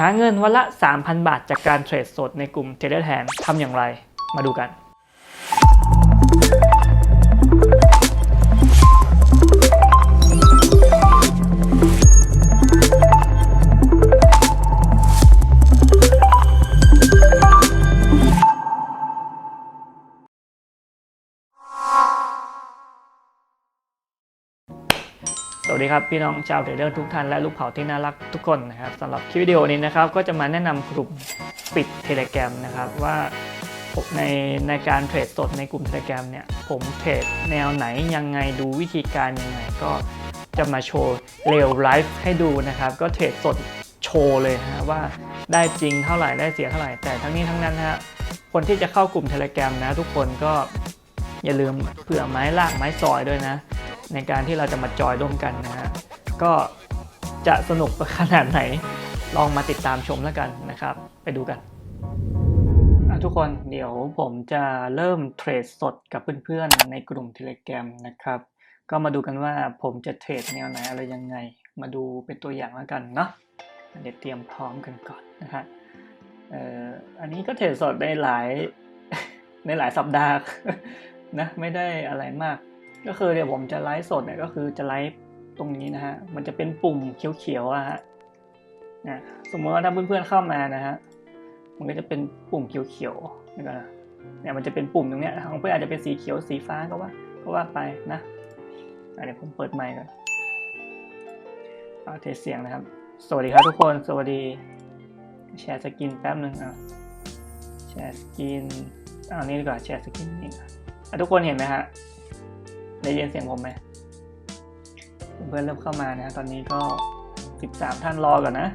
หาเงินวันละ 3,000 บาทจากการเทรดสดในกลุ่มเทรดแทนทำอย่างไร มาดูกัน วัสดีครับ พี่น้องชาวเทรดเดอร์ทุกท่านและลูกเผาที่น่ารักทุกคนนะครับสำหรับคลิปวิดีโอนี้นะครับก็จะมาแนะนำกลุ่มปิดเทเลแกรมนะครับว่าในในการเทรดสดในกลุ่มเทเลแกรมเนี่ยผมเทรดแนวไหนยังไงดูวิธีการยังไงก็จะมาโชว์เร็วไลฟ์ให้ดูนะครับ ก็เทรดสดโชว์เลยนะฮะว่าได้จริงเท่าไหร่ได้เสียเท่าไหร่แต่ทั้งนี้ทั้งนั้นฮะคนที่จะเข้ากลุ่มเทเลแกรมนะทุกคนก็อย่าลืมเผื่อไม้ลากไม้ซอยด้วยนะ ในการที่เราจะมาจอยร่วมกันนะฮะก็จะสนุกขนาดไหนลองมาติดตามชมแล้วกันนะครับ ไปดูกันอะทุกคนเดี๋ยวผมจะเริ่มเทรดสดกับเพื่อนๆ ในกลุ่ม Telegram นะครับ ก็มาดูกันว่าผมจะเทรดแนวไหนอะไรยังไง มาดูเป็นตัวอย่างแล้วกันเนาะเดี๋ยวเตรียมพร้อมกันก่อนนะฮะเอ่ออันนี้ก็เทรดสดในหลายในหลายสัปดาห์นะไม่ได้อะไรมาก ก็คือเดี๋ยวผมจะไลฟ์สดเนี่ยก็คือจะไลฟ์ตรงนี้นะฮะ มันจะเป็นปุ่มเขียวๆอะฮะนะสมมติว่าถ้าเพื่อนๆเข้ามานะฮะ มันก็จะเป็นปุ่มเขียวๆนี่ก็นะเนี่ยมันจะเป็นปุ่มตรงเนี้ยของเพื่อนอาจจะเป็นสีเขียวสีฟ้าก็ว่าก็ว่าไปนะเดี๋ยวผมเปิดไมค์ก่อนเอาเทสเสียงนะครับ สวัสดีครับทุกคน สวัสดี แชร์สกินแป๊บหนึ่งอะแชร์สกินเอานี้ดีกว่าแชร์สกินนี่อะทุกคนเห็นไหมฮะ ได้ยินเสียงผมไหมเพื่อนเริ่มเข้ามานะ ตอนนี้ก็ 13 ท่านรอก่อนนะ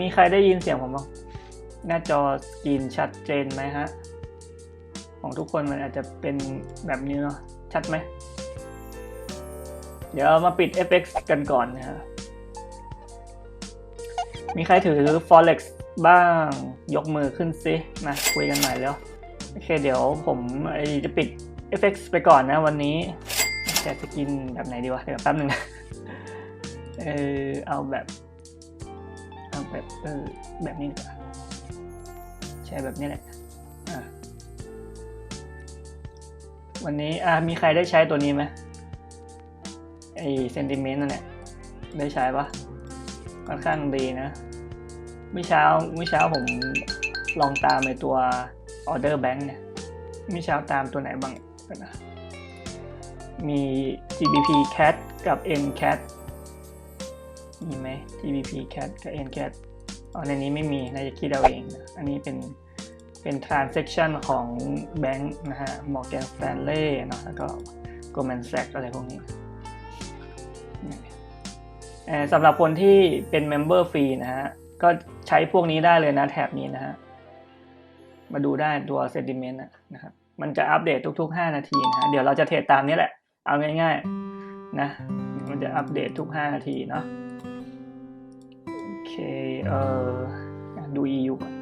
มีใครได้ยินเสียงผมบ้างหน้าจอสกรีนชัดเจนไหมฮะ ของทุกคนมันอาจจะเป็นแบบนี้เนาะชัดไหม เดี๋ยวมาปิด FX กันก่อนนะฮะ มีใครถือ Forex บ้างยกมือขึ้นซิมาคุยกันหน่อยแล้ว โอเคเดี๋ยวผมจะปิด FX ไปก่อนนะวันนี้แต่จะกินแบบไหนดีวะเดี๋ยวแป๊บนึงนะเออเอาแบบ เอาแบบเออแบบนี้ดีกว่าใช้แบบนี้แหละวันนี้อะมีใครได้ใช้ตัวนี้ไหมไอเซนติเมนต์นั่นแหละได้ใช้ปะค่อนข้างดีนะเมื่อเช้าเมื่อเช้าผมลองตามในตัว Order Bank เนี่ยมีเช้าตามตัวไหนบ้าง นะมี GBP Cat กับ NCAT มีไหม GBP Cat กับ NCAT อ๋อในนี้ไม่มีน่าจะคิดเอาเองนะอันนี้เป็นเป็น transaction ของแบงค์นะฮะ Morgan Stanley เนะแล้วก็ Goldman Sachs อะไรพวกนี้สำหรับคนที่เป็น member ฟรีนะฮะ ก็ใช้พวกนี้ได้เลยนะแถบนี้นะฮะ มาดูได้ตัว sentiment นะครับ มันจะอัปเดตทุก ๆ 5 นาทีนะฮะเดี๋ยวเราจะเทรดตามนี้แหละ เอาง่ายๆนะมันจะอัปเดตทุก 5 นาทีเนาะโอเคเอ่อดู EU ก่อน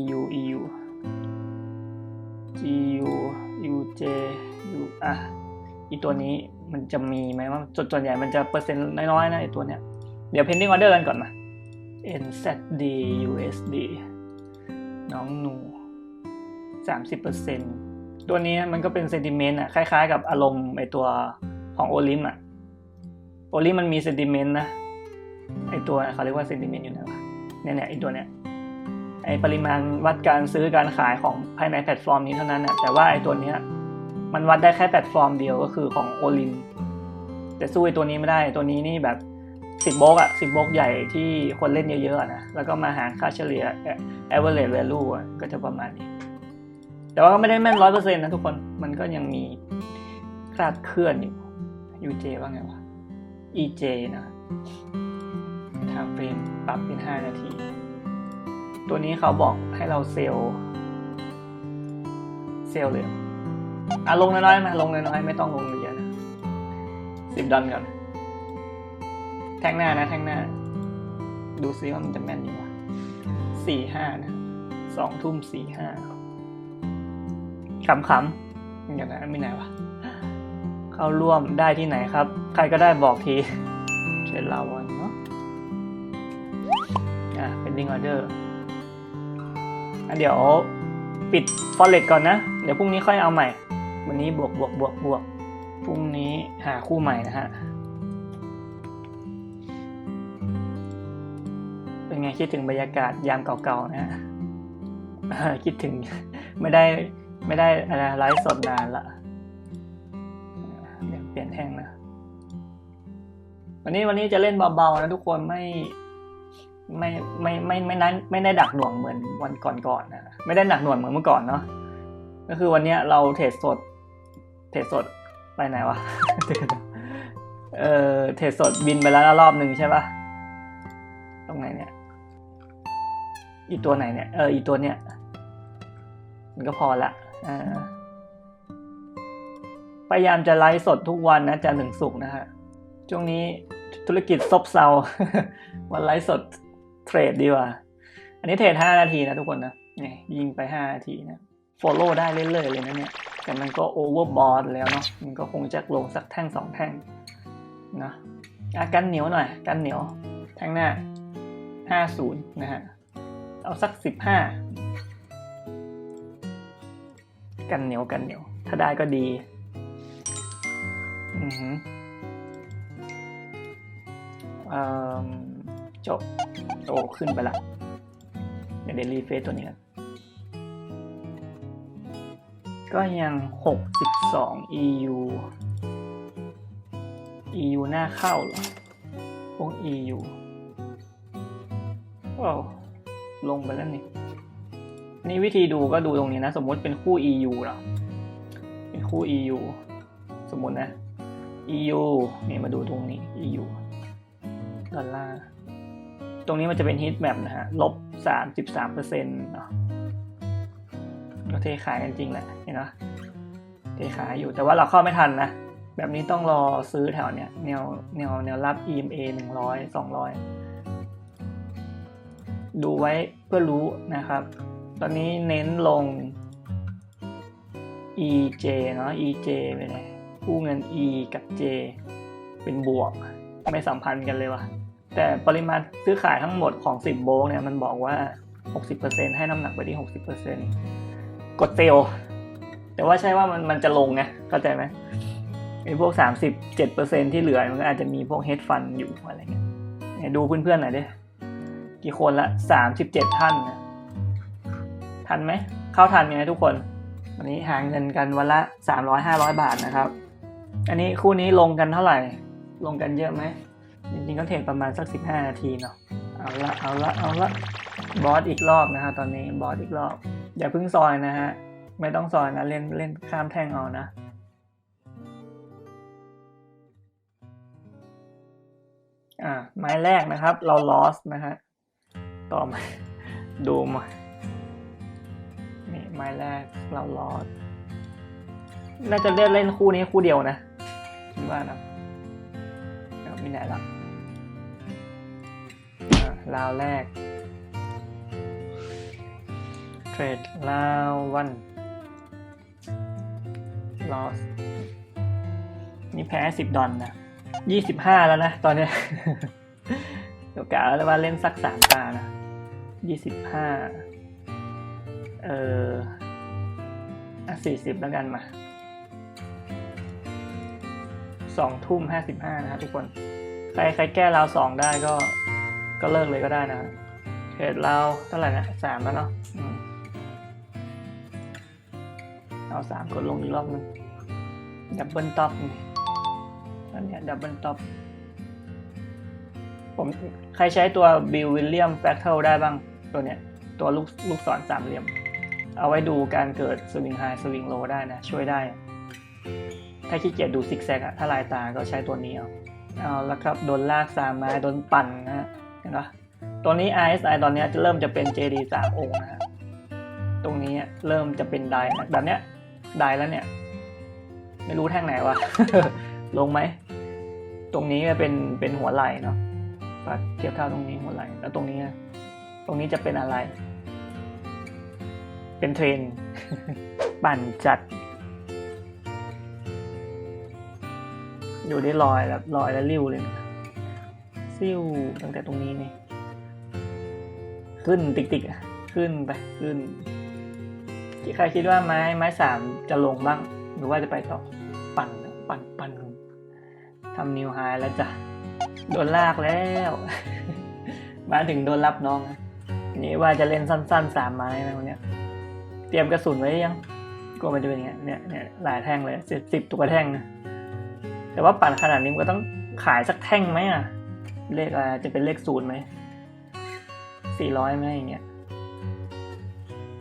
EU EU GU UJ U อะอีตัวนี้มันจะมีไหมว่าส่วนส่วนใหญ่มันจะเปอร์เซ็นต์น้อยๆนะไอตัวเนี้ยเดี๋ยว pending order กันก่อนมา NZD USD น้องหนู 30%ตัวนี้มันก็เป็นเซนติเมนต์อะคล้ายๆ กับอารมณ์ไอตัวของโอลิมอะโอลิมมันมีเซนติเมนต์นะไอตัวเขาเรียกว่าเซนติเมนต์อยู่ไหนวะเนี่ยเนี่ยไอตัวเนี้ยไอปริมาณวัดการซื้อการขายของภายในแพลตฟอร์มนี้เท่านั้นนะแต่ว่าไอตัวเนี้ยมันวัดได้แค่แพลตฟอร์มเดียวก็คือของโอลิมแต่สู้ไอตัวนี้ไม่ได้ตัวนี้นี่แบบสิบโบกอะสิบโบกใหญ่ที่คนเล่นเยอะๆนะแล้วก็มาหารค่าเฉลี่ย average value อะก็จะประมาณนี้ แต่ว่าก็ไม่ได้แม่นร้อยเปอร์เซ็นต์นะทุกคน มันก็ยังมีคลาดเคลื่อนอยู่ UJ ว่าไงวะ EJ นะทางเฟรมปรับเป็น 5 นาที ตัวนี้เขาบอกให้เราเซลเซลเลยอะลงน้อยๆมาลงน้อยๆไม่ต้องลงเยอะนะสิบดอลก่อนแท่งหน้านะแท่งหน้า ดูซิว่ามันจะแม่นอยู่วะสี่ห้านะสองทุ่มสี่ห้า ขำๆอย่างนั้นไม่ไหนวะเข้าร่วมได้ที่ไหนครับ ใครก็ได้บอกทีเทรนลาเนาะอะ pending order อะเดี๋ยวปิด forex ก่อนนะ เดี๋ยวพรุ่งนี้ค่อยเอาใหม่ วันนี้บวกบวกบวกบวกพรุ่งนี้หาคู่ใหม่นะฮะ เป็นไงคิดถึงบรรยากาศยามเก่าๆนะฮะคิดถึงไม่ได้ ไม่ได้อะไรไลฟ์สดนานละเดี๋ยวเปลี่ยนแท่งนะ วันนี้วันนี้จะเล่นเบาๆนะทุกคนไม่ไม่ไม่ไม่ไม่ไม่ไม่ได้ดักหน่วงเหมือนวันก่อนๆนะไม่ได้หนักหน่วงเหมือนเมื่อก่อนเนาะก็คือวันนี้เราเทรดสด เทรดสดไปไหนวะเออเทรดสดบินไปแล้วรอบหนึ่งใช่ปะตรงไหนเนี่ยอีตัวไหนเนี่ยเอออีตัวเนี่ยมันก็พอละ พยายามจะไลฟ์สดทุกวันนะจันถึงศุกนะฮะ ช่วงนี้ธุรกิจซบเซา วันไลฟ์สดเทรดดีกว่า อันนี้เทรด 5 นาทีนะทุกคนนะนี่ยิงไป 5 นาทีนะ follow ได้เรื่อยๆเลยนะเนี่ย แต่มันก็ overbought แล้วเนาะ มันก็คงจะลงสักแท่งสองแท่งนะอะกันเหนียวหน่อย กันเหนียว แท่งหน้า 50 นะฮะ เอาสัก 15 กันเหนียวกันเหนียว ถ้าได้ก็ดีอือหือจบโอ้ขึ้นไปละเดี๋ยวเดลีเฟสตัวนี้กันก็ยัง 62 EU EU หน้าเข้าเหรอ พวก EU ว้าวลงไปแล้วนี่ นี่วิธีดูก็ดูตรงนี้นะ สมมติเป็นคู่ EU เหรอเป็นคู่ EU สมมตินะ EU นี่มาดูตรงนี้ EU ดอลลาร์ตรงนี้มันจะเป็น heat map นะฮะลบ33เปอร์เซ็นต์เนาะก็เทขายกันจริงแหละเห็นไหมเทขายอยู่แต่ว่าเราเข้าไม่ทันนะ แบบนี้ต้องรอซื้อแถวเนี้ยแนวแนวแนวรับ EMA 100 200ดูไว้เพื่อรู้นะครับ ตอนนี้เน้นลง EJ เนาะ EJ ไปเลยกู้เงิน E กับ J เป็นบวก ไม่สัมพันธ์กันเลยว่ะ แต่ปริมาณซื้อขายทั้งหมดของ 10 โบงเนี่ย มันบอกว่า 60%ให้น้ำหนักไปที่ 60%กดเซลล์แต่ว่าใช่ว่ามันมันจะลงไงเข้าใจไหมไอ้พวก 37%ที่เหลือมันก็อาจจะมีพวก hedge fund อยู่อะไรเงี้ยดูเพื่อนๆหน่อยดิกี่คนละ 37 ท่านนะ ทันไหม เข้าทันไหมทุกคน วันนี้หาเงินกันวันละ 300-500 บาทนะครับ อันนี้คู่นี้ลงกันเท่าไหร่ ลงกันเยอะไหม จริงๆก็เทรดประมาณสัก 15 นาทีเนาะ เอาละ เอาละ เอาละ บอสอีกรอบนะฮะตอนนี้ บอสอีกรอบ อย่าเพิ่งซอยนะฮะ ไม่ต้องซอยนะ เล่นเล่นข้ามแท่งเอานะอ่าไม้แรกนะครับ เรา lost นะฮะ ต่อมา ดูมา ไม้แรกเรา lost น่าจะเล่นเล่นคู่นี้คู่เดียวนะคิดว่านะเดี๋ยวมีไหนละอะราวแรก เทรดราววัน loss นี่แพ้สิบดอลนะยี่สิบห้าแล้วนะ ตอนนี้เดี๋ยวกะแล้วว่าเล่นสักสามตานะยี่สิบห้า เออสี่สิบแล้วกันมาสองทุ่มห้าสิบห้านะครับทุกคน ใครใครแก้ราวสองได้ก็ ก็เลิกเลยก็ได้นะเทรดราเท่าไหร่นะสามแล้วเนาะเอาสามกดลงอีกรอบหนึงดับเบิลท็อปนี่อันนี้ดับเบิลท็อปผมใครใช้ตัวบิลวิลเลียมแฟกเทลได้บ้างตัวเนี้ย ตัวลูกลูกศรสามเหลี่ยม เอาไว้ดูการเกิดสวิงไฮสวิงโลได้นะ ช่วยได้ ถ้าขี้เกียจดูซิกแซกอะถ้าลายตาก็ใช้ตัวนี้เอาเอาละครับ โดนลากสามไม้โดนปั่นนะฮะเห็นปะตัวนี้ RSI ตอนนี้จะเริ่มจะเป็น JD สามองค์นะฮะตรงนี้เริ่มจะเป็นไดนะแบบเนี้ยไดแล้วเนี่ย ไม่รู้แท่งไหนวะลงไหม ตรงนี้เป็นเป็นหัวไหล่เนาะปัดเทียบเท่าตรงนี้หัวไหล่แล้วตรงนี้ ตรงนี้จะเป็นอะไร เป็นเทรนปั่นจัด อยู่ได้ลอยแบบลอยแล้วริ้วเลยนะซิ่วตั้งแต่ตรงนี้นี่ขึ้นติ๊กติ๊กอะขึ้นไปขึ้นใครคิดว่าไม้ไม้สามจะลงบ้าง หรือว่าจะไปต่อปั่นปั่นปั่นทำนิวไฮแล้วจ้ะ โดนลากแล้ว มาถึงโดนรับน้องนะนี่ว่าจะเล่นสั้นๆสามไม้นะวันเนี้ย เตรียมกระสุนไว้ยังกลัวมันจะเป็นอย่างเงี้ยเนี่ยเนี่ยหลายแท่งเลยสิบสิบตัวแท่งนะแต่ว่าปั่นขนาดนี้มันก็ต้องขายสักแท่งไหมอะ เลขอะไรจะเป็นเลขศูนย์ไหมสี่ร้อยไหมอย่างเงี้ย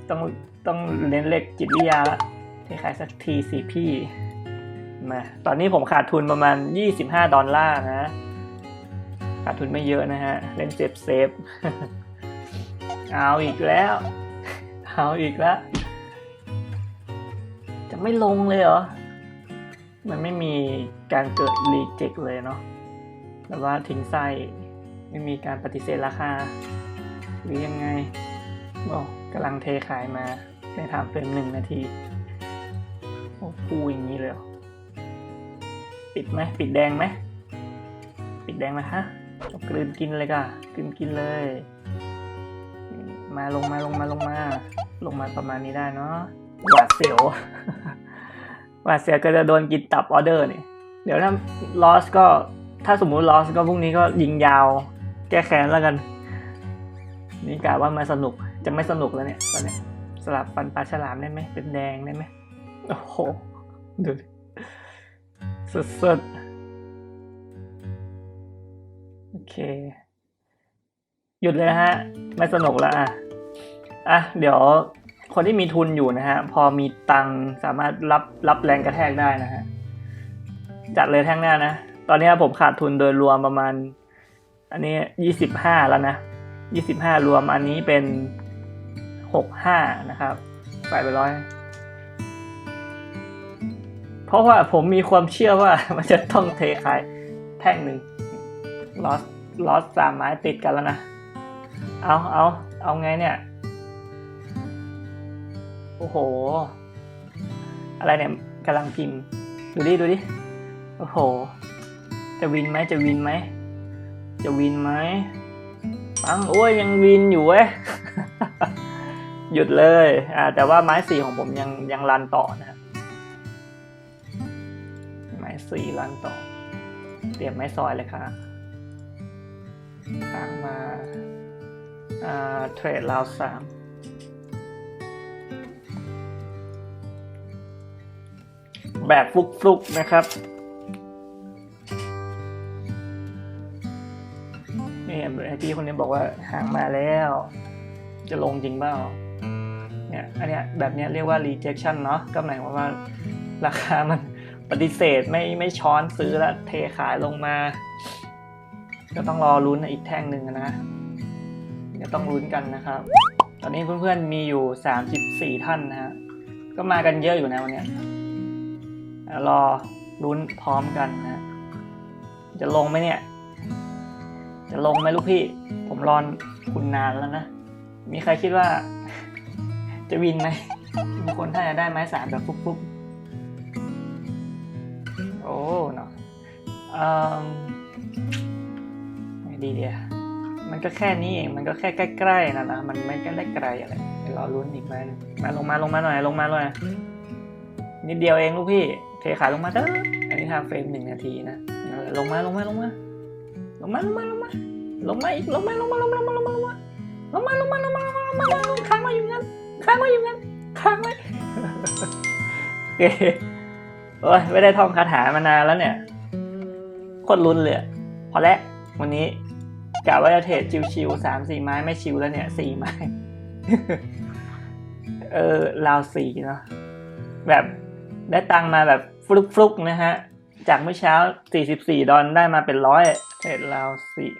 ต้องต้องเน้นเลขจิตวิทยาละให้ขายสักทีสิพี่มาตอนนี้ผมขาดทุนประมาณ 25 ดอลลาร์นะ ขาดทุนไม่เยอะนะฮะ เล่นเซฟเซฟเอาอีกแล้ว เอาอีกแล้ว ไม่ลงเลยเหรอ มันไม่มีการเกิดรีเจ็คเลยเนาะแบบว่าทิ้งไส้ไม่มีการปฏิเสธราคา หรือยังไงบอกกำลังเทขายมาในไทม์เฟรมหนึ่งนาที โอ้พูอย่างนี้เลยเปิดไหมปิดแดงไหม ปิดแดงไหมฮะกลืนกินเลยก่ะกลืนกินเลย มาลงมาลงมาลงมา ลงมาประมาณนี้ได้เนาะ หวาดเสียวหวาดเสียวก็จะโดนกินตับออเดอร์เนี่ยเดี๋ยวถ้าลอสก็ถ้าสมมุติลอสก็พรุ่งนี้ก็ยิงยาว แก้แค้นแล้วกัน นี่กะว่ามาสนุกจะไม่สนุกแล้วเนี่ยตอนนี้สลับฟันปลาฉลามได้ไหมเป็นแดงได้ไหมโอ้โหดูดิสุดๆโอเค หยุดเลยนะฮะ ไม่สนุกแล้วอะอะเดี๋ยว คนที่มีทุนอยู่นะฮะ พอมีตังสามารถรับรับแรงกระแทกได้นะฮะ จัดเลยแท่งหน้านะ ตอนนี้ผมขาดทุนโดยรวมประมาณ อันนี้ยี่สิบห้าแล้วนะยี่สิบห้ารวมอันนี้เป็นหกห้านะครับใส่ไปร้อย เพราะว่าผมมีความเชื่อว่ามันจะต้องเทขายแท่งหนึ่งลอสลอสสามไม้ติดกันแล้วนะ เอาเอาเอาไงเนี่ย โอ้โห อะไรเนี่ยกำลังพิมพ์ ดูดิ ดูดิ โอ้โห จะวินไหมจะวินไหม จะวินไหมปังโอ้ยยังวินอยู่เว้ย หยุดเลยอ่าแต่ว่าไม้สี่ของผมยังยังรันต่อนะไม้สี่รันต่อ เตรียมไม้ซอยเลยครับทางมาอ่าเทรดราวสาม แบบฟลุกๆนะครับนี่ไอพี่คนนี้บอกว่าหางมาแล้ว จะลงจริงเปล่าเนี่ยอันเนี้ยแบบเนี้ยเรียกว่า rejection เนาะก็หมายความว่าราคามันปฏิเสธไม่ไม่ช้อนซื้อแล้วเทขายลงมา ก็ต้องรอลุ้นอีกแท่งหนึ่งนะเดี๋ยวต้องลุ้นกันนะครับ ตอนนี้เพื่อนๆมีอยู่ 34 ท่านนะฮะก็มากันเยอะอยู่นะวันเนี้ย รอลุ้นพร้อมกันนะ จะลงไหมเนี่ย จะลงไหมลูกพี่ ผมรอนคุณนานแล้วนะ มีใครคิดว่า จะวินไหมบางคนถ้าจะได้ไม้สามแบบฟุกๆโอ้เนาะอืมดีเดียมันก็แค่นี้เอง มันก็แค่ใกล้ๆนะนะ มันไม่ได้ไกลอะไรเรอลุ้นอีกไหมมาลงมาลงมาหน่อย ลงมาหน่อยนิดเดียวเองลูกพี่ เทขายลงมาเถอะอันนี้ทำเฟรมหนึ่งนาทีนะ ลงมาลงมาลงมา ลงมาลงมาลงมาลงมาอีกลงมาลงมาลงมาลงมาลงมาลงมาลงมาลงมาลงมาลงมาลงมาลงมาค้างมาอยู่งั้นค้างมาอยู่งั้นค้างไว้โอเคโอ้ยไม่ได้ท่องคาถามานานแล้วเนี่ยโคตรลุ้นเลยพอแล้ววันนี้กะว่าจะเทรดชิวๆสามสี่ไม้ไม่ชิวแล้วเนี่ยสี่ไม้ เออราวสี่เนาะแบบได้ตังมาแบบ ฟลุกๆนะฮะ จากเมื่อเช้า 44 ดอลได้มาเป็นร้อยเทรดราวสี่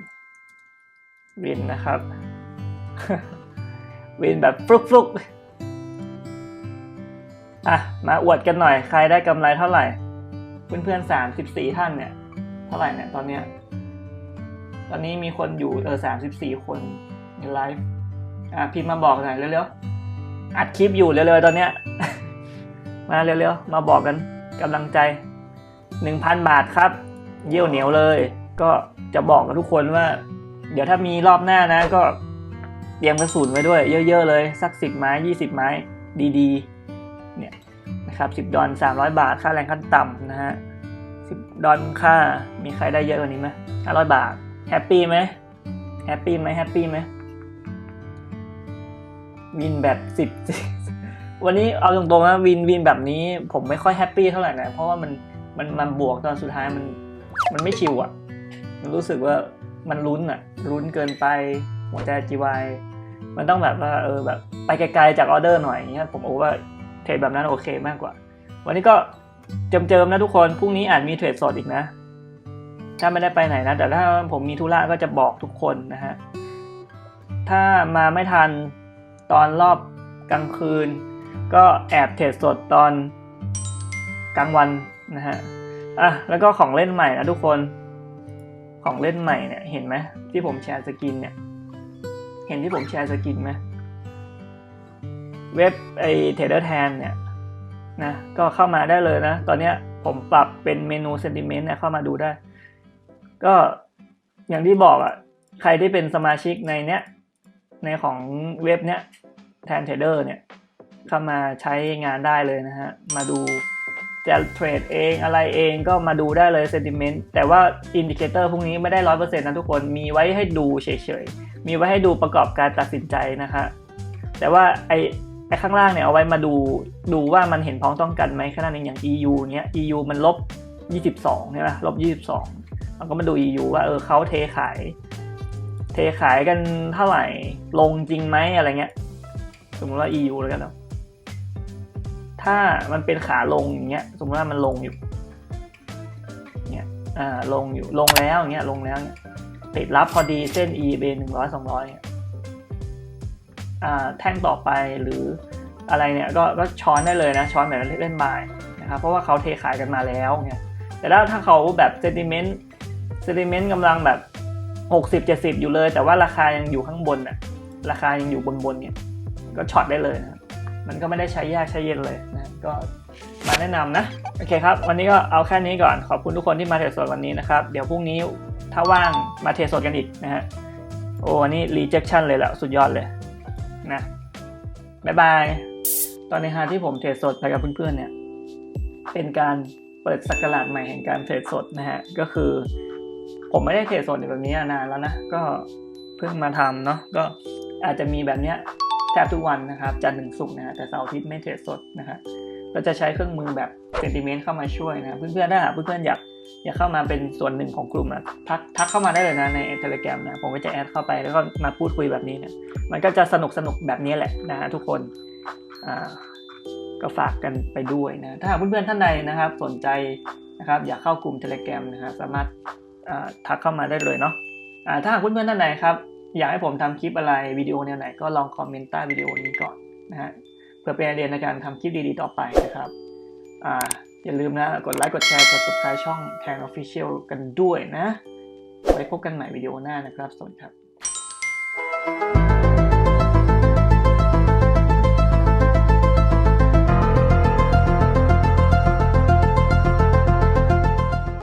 วินนะครับ วินแบบฟลุกฟลุกๆอะ มาอวดกันหน่อยใครได้กำไรเท่าไหร่ เพื่อนๆ34ท่านเนี่ย เท่าไหร่เนี่ยตอนเนี้ยตอนนี้มีคนอยู่เออ34คนในไลฟ์อะพิมพ์มาบอกหน่อยเร็วๆอัดคลิปอยู่เร็วๆตอนเนี้ย มาเร็วๆมาบอกกัน กำลังใจหนึ่งพันบาทครับ เยี่ยวเหนียวเลย ก็จะบอกกับทุกคนว่า เดี๋ยวถ้ามีรอบหน้านะ ก็เตรียมกระสุนไว้ด้วย เยอะๆเลย สัก10ไม้20ไม้ดีๆ เนี่ยนะครับ10ดอล300บาท ค่าแรงขั้นต่ำนะฮะ10ดอลค่ามีใครได้เยอะกว่านี้ไหม500บาทแฮปปี้ไหมแฮปปี้ไหมแฮปปี้ไหมวินแบบ10 วันนี้เอาตรงๆนะวินวินแบบนี้ ผมไม่ค่อยแฮปปี้เท่าไหร่นะ เพราะว่ามันมันมันบวกตอนสุดท้ายมันมันไม่ชิวอะ่ะมันรู้สึกว่ามันลุ้นอะ่ะลุ้นเกินไปหัวใจจีวายมันต้องแบบว่าเออแบบไปไกลๆจากออเดอร์หน่อยอย่างเงี้ยผมโอ้ว่าเทรดแบบนั้นโอเคมากกว่า วันนี้ก็เจิมๆนะทุกคนพรุ่งนี้อาจมีเทรดสดอีกนะ ถ้าไม่ได้ไปไหนนะแต่ถ้าผมมีธุระก็จะบอกทุกคนนะฮะถ้ามาไม่ทันตอนรอบกลางคืน ก็แอบเทรดสดตอนกลางวันนะฮะอะแล้วก็ของเล่นใหม่นะทุกคนของเล่นใหม่เนี่ยเห็นไหมที่ผมแชร์สกินเนี่ยเห็นที่ผมแชร์สกินไหมเว็บไอเทเดอร์แทนเนี่ยนะก็เข้ามาได้เลยนะ ตอนเนี้ยผมปรับเป็นเมนูเซนติเมนต์เนี่ยเข้ามาดูได้ ก็อย่างที่บอกอะ่ะใครที่เป็นสมาชิกในเนี้ยในของเว็บเนี้ยแทนเทรดเดอร์เนี่ย เข้ามาใช้งานได้เลยนะฮะ มาดูจะเทรดเองอะไรเองก็มาดูได้เลยเซนติเมนต์แต่ว่าอินดิเคเตอร์พวกนี้ไม่ได้ร้อยเปอร์เซ็นต์นะทุกคนมีไว้ให้ดูเฉยๆ มีไว้ให้ดูประกอบการตัดสินใจนะคะ แต่ว่าไอไอข้างล่างเนี่ยเอาไว้มาดูดูว่ามันเห็นพ้องต้องกันไหมขนาดนี้อย่าง EU เนี้ย EU มันลบ 22ใช่ไหมลบ 22เราก็มาดู EU ว่าเออเขาเทขาย เทขายกันเท่าไหร่ลงจริงไหมอะไรเงี้ยสมมติว่า EU แล้วกันเนาะ ถ้ามันเป็นขาลงอย่างเงี้ย สมมติว่ามันลงอยู่เนี่ยอ่าลงอยู่ลงแล้วอย่างเงี้ยลงแล้วเนี่ยติดรับพอดีเส้น EB หนึ่งร้อยสองร้อยเนี่ยอ่าแท่งต่อไปหรืออะไรเนี่ยก็ก็ช้อนได้เลยนะช้อนแบบเล่นบายนะครับเพราะว่าเขาเทขายกันมาแล้วเนี่ยแต่ถ้าถ้าเขาแบบเซติเมนต์เซติเมนต์กำลังแบบหกสิบเจ็ดสิบอยู่เลย แต่ว่าราคายังอยู่ข้างบนน่ะราคายังอยู่บนบนเนี่ยก็ช็อตได้เลยนะมันก็ไม่ได้ใช้ยากใช้เย็นเลย นะก็มาแนะนำนะโอเคครับ วันนี้ก็เอาแค่นี้ก่อนขอบคุณทุกคนที่มาเทรดสดวันนี้นะครับ เดี๋ยวพรุ่งนี้ถ้าว่างมาเทรดสดกันอีกนะฮะโอ้วันนี้ rejection เลยแหละสุดยอดเลยนะบ๊ายบาย ตอนในฮาที่ผมเทรดสดไปกับเพื่อนๆเนี่ย เป็นการเปิดสักราชใหม่แห่งการเทรดสดนะฮะ ก็คือ ผมไม่ได้เทรดสดแบบนี้นานแล้วนะ ก็เพิ่งมาทำเนาะ ก็อาจจะมีแบบเนี้ย แทบทุกวันนะครับจันทร์ถึงศุกร์นะฮะแต่เสาร์อาทิตย์ไม่เทรดสดนะครับก็จะใช้เครื่องมือแบบเซนติเมนต์เข้ามาช่วยนะเพื่อนๆถ้าหากเพื่อนๆอยากอยากเข้ามาเป็นส่วนหนึ่งของกลุ่มนะทักทักเข้ามาได้เลยนะในเทเล gram นะผมก็จะแอดเข้าไปแล้วก็มาพูดคุยแบบนี้เนี่ยมันก็จะสนุกสนุกแบบนี้แหละนะฮะทุกคนอ่าก็ฝากกันไปด้วยนะถ้าหากเพื่อนๆท่านใดนะครับสนใจนะครับอยากเข้ากลุ่มเทเล gram นะครับสามารถอ่าทักเข้ามาได้เลยเนาะอ่าถ้าหากเพื่อนๆท่านใดครับ อยากให้ผมทำคลิปอะไรวิดีโอแนวไหนก็ลองคอมเมนต์ใต้วิดีโอนี้ก่อนนะฮะเพื่อเป็นไอเดียในการทำคลิปดีๆต่อไปนะครับอ่าอย่าลืมนะ กดไลค์กดแชร์กด subscribe ช่อง Can Official กันด้วยนะ ไว้พบกันใหม่วิดีโอหน้านะครับ สวัสดีครับ